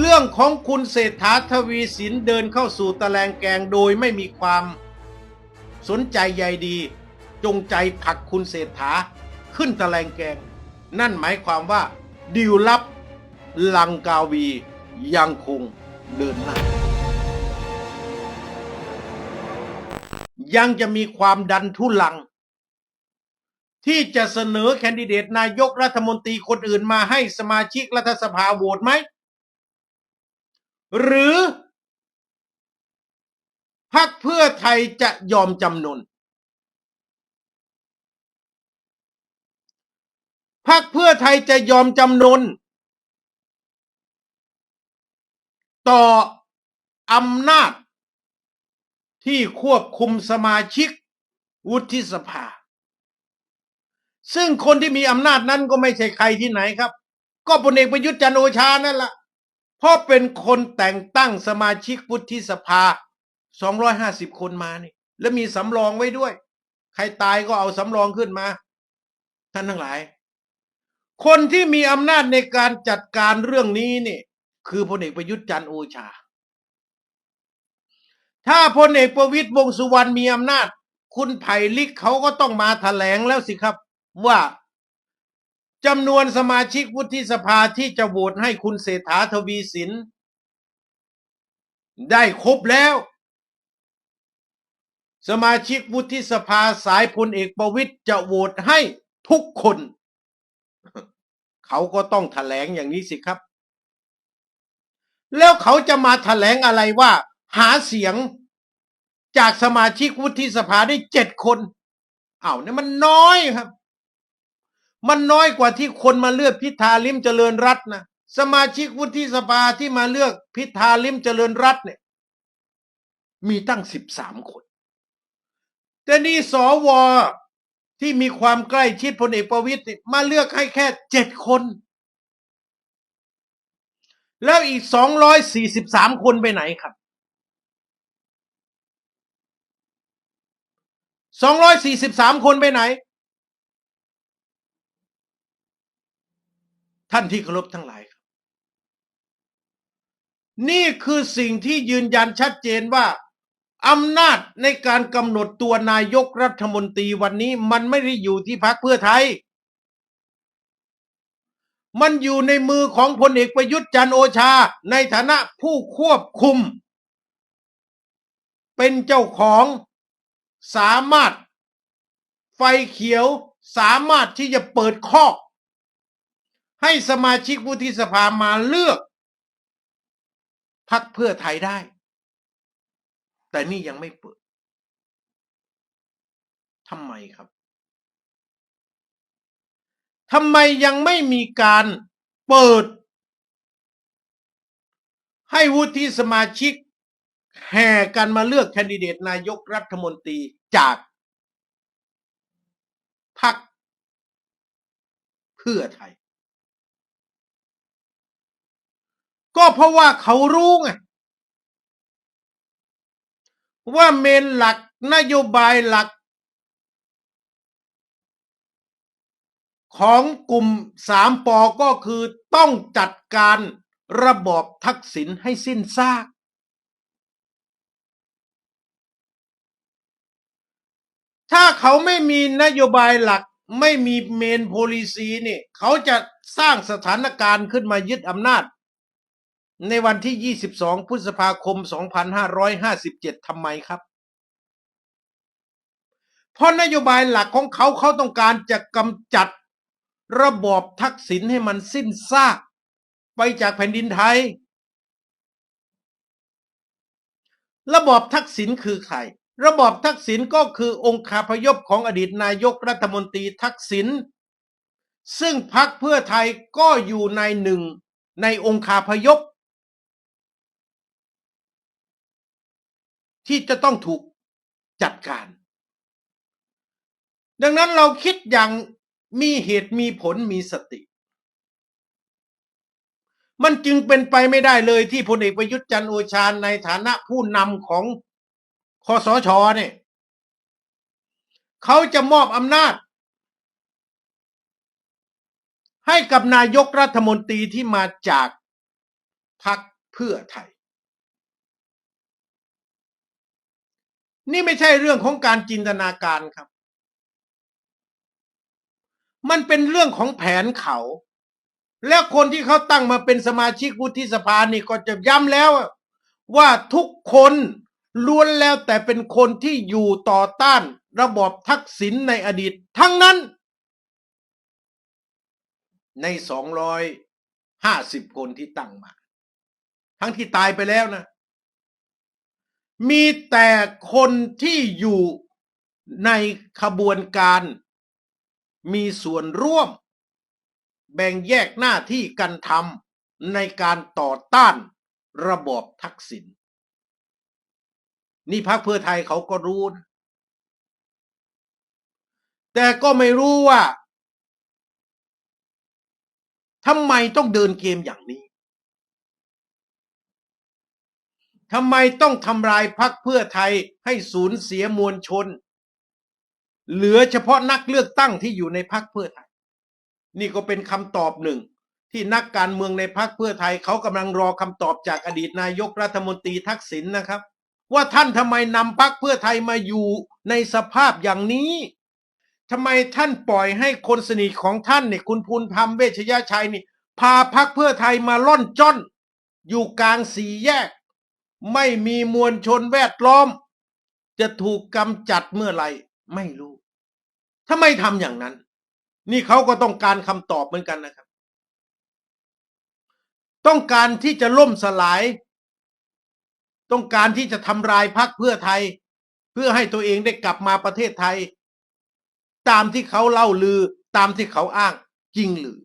เรื่องของคุณเศรษฐาทวีสินเดินเข้าสู่ตะแลงแกงโดยไม่มีความสนใจใยดี จงใจผลักคุณเศรษฐาขึ้นตะแลงแกง นั่นหมายความว่าดิวลับลังกาวียังคงเดินหน้า ยังจะมีความดันทุลัง ที่จะเสนอแคนดิเดตนายกรัฐมนตรีคนอื่นมาให้สมาชิกรัฐสภาโหวตไหม หรือพรรคเพื่อไทยจะยอมจำนนพรรคเพื่อไทยจะยอมจำนนต่ออำนาจที่ควบคุมสมาชิกวุฒิสภา ซึ่งคนที่มีอำนาจนั้นก็ไม่ใช่ใครที่ไหนครับ ก็พลเอกประยุทธ์จันทร์โอชานั่นแหละ เพราะเป็นคนแต่งตั้งสมาชิกวุฒิสภา 250 คนมานี่ แล้วมีสำรองไว้ด้วย ใครตายก็เอาสำรองขึ้นมา ท่านทั้งหลาย คนที่มีอำนาจในการจัดการเรื่องนี้นี่ คือพลเอกประยุทธ์จันทร์โอชา ถ้าพลเอกประวิตยวงสุวรรณมีอำนาจ คุณไผ่ลิกเขาก็ต้องมาแถลงแล้วสิครับ ว่า จำนวนสมาชิกวุฒิสภาที่จะโหวตให้คุณเศรษฐาทวีสิน ได้ครบแล้ว สมาชิกวุฒิสภาสายพลเอกประวิตยจะโหวตให้ทุกคน เขาก็ต้องแถลงอย่างนี้สิครับ แล้วเขาจะมาแถลงอะไรว่า หาเสียงจากสมาชิกวุฒิสภาได้เจ็ดคนอ้าวเนี่ยมันน้อยครับ มันน้อยกว่าที่คนมาเลือกพิธาลิมเจริญรัตน์นะสมาชิกวุฒิสภาที่มาเลือกพิธาลิมเจริญรัตน์เนี่ย มีตั้งสิบสามคนแต่นี่สวที่มีความใกล้ชิดพลเอกประวิตยมาเลือกให้แค่เจ็ดคน แล้วอีกสองร้อยสี่สิบสามคนไปไหนครับสองร้อยสี่สิบสามคนไปไหน ท่านที่เคารพทั้งหลายครับ นี่คือสิ่งที่ยืนยันชัดเจนว่าอำนาจในการกำหนดตัวนายกรัฐมนตรีวันนี้มันไม่ได้อยู่ที่พรรคเพื่อไทย มันอยู่ในมือของพลเอกประยุทธ์จันโอชาในฐานะผู้ควบคุม เป็นเจ้าของสามารถไฟเขียวสามารถที่จะเปิดข้อ ให้สมาชิกวุฒิสภามาเลือกพักเพื่อไทยได้ แต่นี่ยังไม่เปิดทำไมครับทำไมยังไม่มีการเปิด ให้วุฒิสมาชิก แห่กันมาเลือกแคนดิเดตนายกรัฐมนตรีจากพรรคเพื่อไทย ก็เพราะว่าเขารู้ไงว่าเมนหลักนโยบายหลัก ของกลุ่มสามปอก็คือต้องจัดการระบอบทักษิณให้สิ้นซาก ถ้าเขาไม่มีนโยบายหลักไม่มีเมนโพลิซีนี่ เขาจะสร้างสถานการณ์ขึ้นมายึดอำนาจ ในวันที่ 22 พฤษภาคม 2557 ทำไมครับ เพราะนโยบายหลักของเขาเขาต้องการจะกำจัดระบอบทักษิณให้มันสิ้นซาก ไปจากแผ่นดินไทย ระบอบทักษิณคือใคร ระบอบทักษิณก็คือองค์คาพยพของอดีตนายกรัฐมนตรีทักษิณ ซึ่งพรรคเพื่อไทยก็อยู่ในหนึ่งในองค์คาพยพ ที่จะต้องถูกจัดการ ดังนั้นเราคิดอย่างมีเหตุมีผลมีสติ มันจึงเป็นไปไม่ได้เลยที่พลเอกประยุทธ์จันโอชาในฐานะผู้นำของคอสชเนี่ยเขาจะมอบอำนาจ ให้กับนายกรัฐมนตรีที่มาจากพักเพื่อไทย นี่ไม่ใช่เรื่องของการจินตนาการครับ มันเป็นเรื่องของแผนเขา แล้วคนที่เขาตั้งมาเป็นสมาชิกวุฒิสภานี่ก็จะย้ำแล้ว ว่าทุกคนล้วนแล้วแต่เป็นคนที่อยู่ต่อต้านระบอบทักษิณในอดีต ทั้งนั้น ในสองร้อยห้าสิบคนที่ตั้งมา ทั้งที่ตายไปแล้วนะ มีแต่คนที่อยู่ในขบวนการมีส่วนร่วม แบ่งแยกหน้าที่กันทำในการต่อต้านระบอบทักษิณนี่พักเพื่อไทยเขาก็รู้นะแต่ก็ไม่รู้ว่าทำไมต้องเดินเกมอย่างนี้ ทำไมต้องทำลายพักเพื่อไทยให้สูญเสียมวลชน เหลือเฉพาะนักเลือกตั้งที่อยู่ในพักเพื่อไทย นี่ก็เป็นคำตอบหนึ่ง ที่นักการเมืองในพักเพื่อไทยเขากำลังรอคำตอบจากอดีตนายกรัฐมนตรีทักษิณนะครับ ว่าท่านทำไมนำพักเพื่อไทยมาอยู่ในสภาพอย่างนี้ทำไมท่านปล่อยให้คนสนิทของท่านเนี่ยคุณภูมิธรรมเวชยชัยนี่พาพักเพื่อไทยมาล่อนจ้อน อยู่กลางสี่แยก ไม่มีมวลชนแวดล้อม จะถูกกำจัดเมื่อไหร่ไม่รู้ทำไม่ทำอย่างนั้น นี่เขาก็ต้องการคำตอบเหมือนกันนะครับ ต้องการที่จะล่มสลาย ต้องการที่จะทำลายพักเพื่อไทย เพื่อให้ตัวเองได้กลับมาประเทศไทย ตามที่เขาเล่าลือ ตามที่เขาอ้างจริงหรือ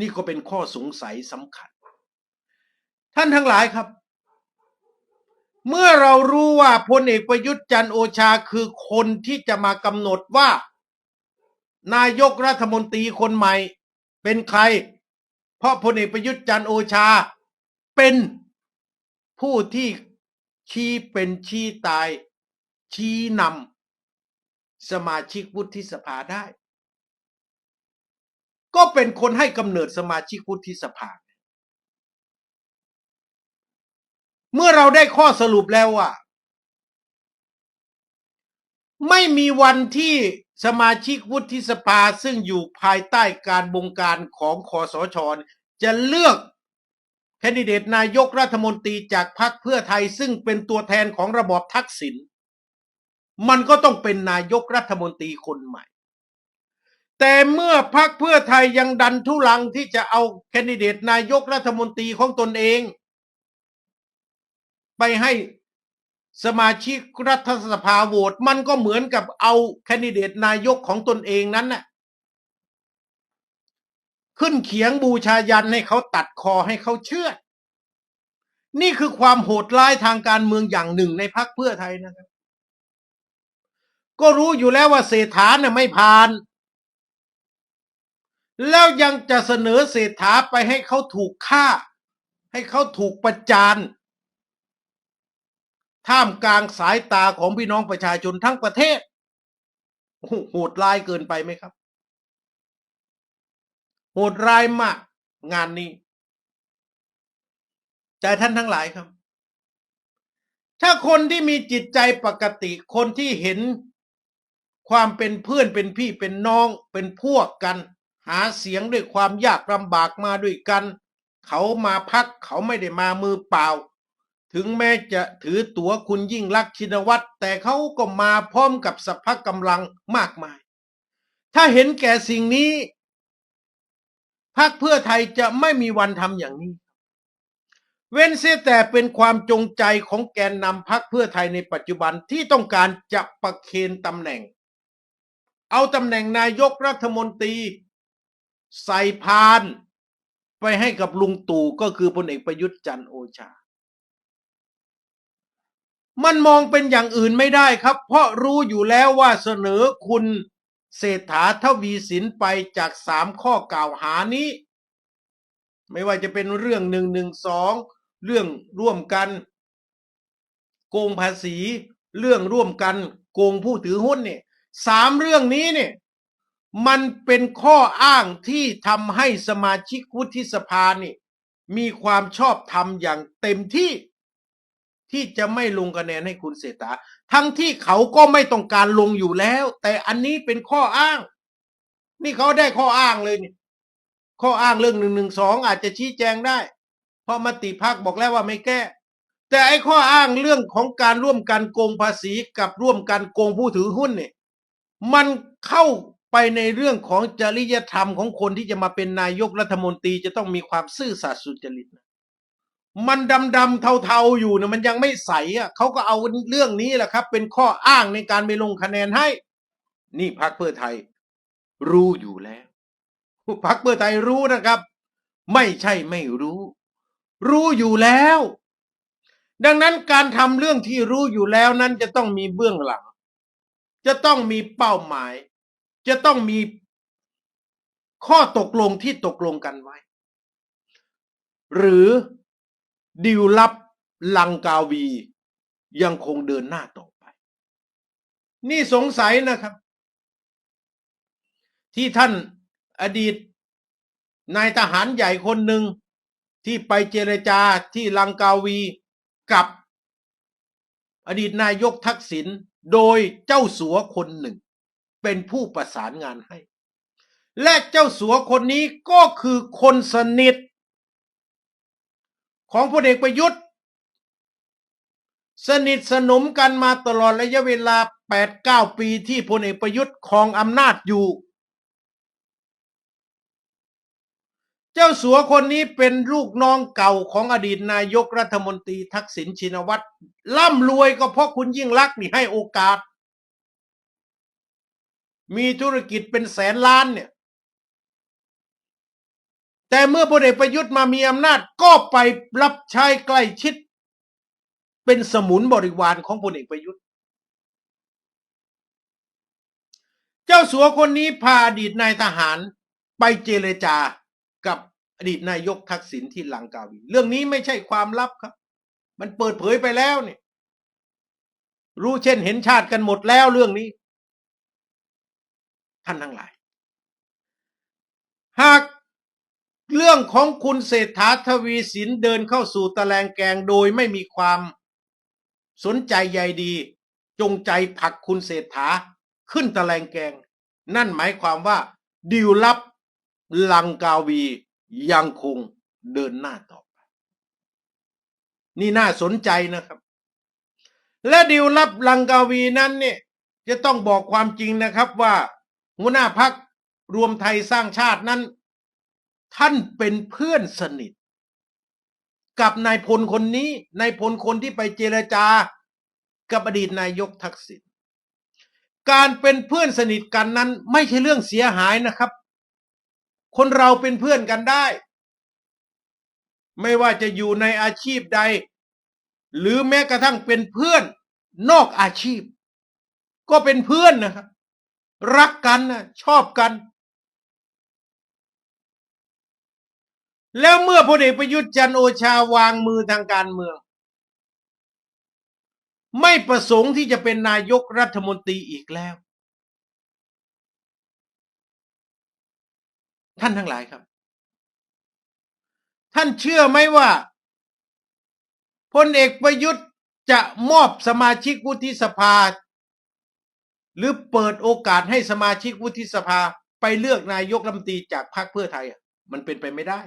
นี่ก็เป็นข้อสงสัยสำคัญ ท่านทั้งหลายครับ เมื่อเรารู้ว่าพลเอกประยุทธ์จันโอชาคือคนที่จะมากำหนดว่า นายกรัฐมนตรีคนใหม่ เป็นใคร เพราะพลเอกประยุทธ์จันโอชา เป็นผู้ที่ชี้เป็นชี้ตาย ชี้นำสมาชิกวุฒิสภาได้ ก็เป็นคนให้กำเนิดสมาชิกวุฒิสภา เมื่อเราได้ข้อสรุปแล้วว่า ไม่มีวันที่สมาชิกวุฒิสภาซึ่งอยู่ภายใต้การบงการของคอสชจะเลือกแคนดิเดตนายกรัฐมนตรีจากพรรคเพื่อไทยซึ่งเป็นตัวแทนของระบอบทักษิณมันก็ต้องเป็นนายกรัฐมนตรีคนใหม่ แต่เมื่อพรรคเพื่อไทยยังดันทุลังที่จะเอาแคนดิเดตนายกรัฐมนตรีของตนเอง ไปให้สมาชิกรัฐสภาโหวตมันก็เหมือนกับเอาแคนดิเดตนายกของตนเองนั้นน่ะขึ้นเขียงบูชายันให้เขาตัดคอให้เขาเชื่อ นี่คือความโหดร้ายทางการเมืองอย่างหนึ่งในพรรคเพื่อไทยนะครับ ก็รู้อยู่แล้วว่าเศรษฐาเนี่ยไม่ผ่าน แล้วยังจะเสนอเศรษฐาไปให้เขาถูกฆ่า ให้เขาถูกประจาน ท่ามกลางสายตาของพี่น้องประชาชนทั้งประเทศโหดร้ายเกินไปไหมครับ โหดร้ายมาก งานนี้แต่ท่านทั้งหลายครับ ถ้าคนที่มีจิตใจปกติคนที่เห็นความเป็นเพื่อนเป็นพี่เป็นน้องเป็นพวกกัน หาเสียงด้วยความยากลำบากมาด้วยกัน เขามาพักเขาไม่ได้มามือเปล่า ถึงแม้จะถือตั๋วคุณยิ่งลักษณ์ชินวัตรแต่เขาก็มาพร้อมกับสภากำลังมากมาย ถ้าเห็นแก่สิ่งนี้พรรคเพื่อไทยจะไม่มีวันทำอย่างนี้ เว้นเสียแต่เป็นความจงใจของแกนนำพรรคเพื่อไทยในปัจจุบันที่ต้องการจะประเคนตำแหน่ง เอาตำแหน่งนายกรัฐมนตรี ใส่พาน ไปให้กับลุงตู่ก็คือพลเอกประยุทธ์จันทร์โอชา มันมองเป็นอย่างอื่นไม่ได้ครับ เพราะรู้อยู่แล้วว่าเสนอคุณเศรษฐาทวีสินไปจากสามข้อกล่าวหานี้ ไม่ว่าจะเป็นเรื่องหนึ่งหนึ่งสองเรื่องร่วมกัน โกงภาษี เรื่องร่วมกัน โกงผู้ถือหุ้นเนี่ยสามเรื่องนี้เนี่ยมันเป็นข้ออ้างที่ทำให้สมาชิกวุฒิสภาเนี่ยมีความชอบธรรมอย่างเต็มที่ ที่จะไม่ลงคะแนนให้คุณเศรษฐา ทั้งที่เขาก็ไม่ต้องการลงอยู่แล้ว แต่อันนี้เป็นข้ออ้าง นี่เขาได้ข้ออ้างเลยเนี่ยข้ออ้างเรื่องหนึ่งหนึ่งสองอาจจะชี้แจงได้ เพราะมติพักบอกแล้วว่าไม่แก้ แต่ไอ้ข้ออ้างเรื่องของการร่วมกันโกงภาษีกับร่วมกันโกงผู้ถือหุ้นเนี่ยมันเข้าไปในเรื่องของจริยธรรมของคนที่จะมาเป็นนายกรัฐมนตรีจะต้องมีความซื่อสัตย์สุจริตนะ มันดำดำเทาๆอยู่นะมันยังไม่ใสอะเขาก็เอาเรื่องนี้แหละครับ เป็นข้ออ้างในการไปลงคะแนนให้ นี่พักเพื่อไทย รู้อยู่แล้วพักเพื่อไทยรู้นะครับ ไม่ใช่ไม่รู้ รู้อยู่แล้ว ดังนั้นการทำเรื่องที่รู้อยู่แล้วนั้นจะต้องมีเบื้องหลัง จะต้องมีเป้าหมาย จะต้องมีข้อตกลงที่ตกลงกันไว้ หรือ ดิวลับลังกาวี ยังคงเดินหน้าต่อไป นี่สงสัยนะครับ ที่ท่านอดีตนายทหารใหญ่คนหนึ่งที่ไปเจรจาที่ลังกาวีกับอดีตนายกทักษิณโดยเจ้าสัวคนหนึ่ง เป็นผู้ประสานงานให้ และเจ้าสัวคนนี้ก็คือคนสนิท ของพลเอกประยุทธ์ สนิทสนมกันมาตลอดระยะเวลา 8-9 ปีที่พลเอกประยุทธ์ครองอำนาจอยู่ เจ้าสัวคนนี้เป็นลูกน้องเก่าของอดีตนายกรัฐมนตรีทักษิณชินวัตรร่ำรวยก็เพราะคุณยิ่งลักนี่ให้โอกาส มีธุรกิจเป็นแสนล้านเนี่ย แต่เมื่อพลเอกประยุทธ์มามีอำนาจก็ไปรับใช้ใกล้ชิด เป็นสมุนบริวารของพลเอกประยุทธ์ เจ้าสัวคนนี้พาอดีตนายทหารไปเจรจากับอดีตนายกทักษิณที่ลังกาวีเรื่องนี้ไม่ใช่ความลับครับ มันเปิดเผยไปแล้วเนี่ยรู้เช่นเห็นชาติกันหมดแล้วเรื่องนี้ ท่านทั้งหลาย หาก เรื่องของคุณเศรษฐาทวีสินเดินเข้าสู่ตะแลงแกงโดยไม่มีความสนใจใยดี จงใจผลักคุณเศรษฐาขึ้นตะแลงแกง นั่นหมายความว่าดิวลับลังกาวียังคงเดินหน้าต่อไป นี่น่าสนใจนะครับ และดิวลับลังกาวีนั้นเนี่ยจะต้องบอกความจริงนะครับว่าหัวหน้าพักรวมไทยสร้างชาตินั้น ท่านเป็นเพื่อนสนิท กับนายพลคนนี้นายพลคนที่ไปเจรจา กับอดีตนายกทักษิณการเป็นเพื่อนสนิทกันนั้น ไม่ใช่เรื่องเสียหายนะครับ คนเราเป็นเพื่อนกันได้ ไม่ว่าจะอยู่ในอาชีพใด หรือแม้กระทั่งเป็นเพื่อนนอกอาชีพ ก็เป็นเพื่อนนะครับ รักกันนะชอบกัน แล้วเมื่อพลเอกประยุทธ์จันโอชาวางมือทางการเมือง ไม่ประสงค์ที่จะเป็นนายกรัฐมนตรีอีกแล้ว ท่านทั้งหลายครับ ท่านเชื่อไหมว่าพลเอกประยุทธ์จะมอบสมาชิกวุฒิสภา หรือเปิดโอกาสให้สมาชิกวุฒิสภาไปเลือกนายกรัฐมนตรีจากพรรคเพื่อไทยอะ มันเป็นไปไม่ได้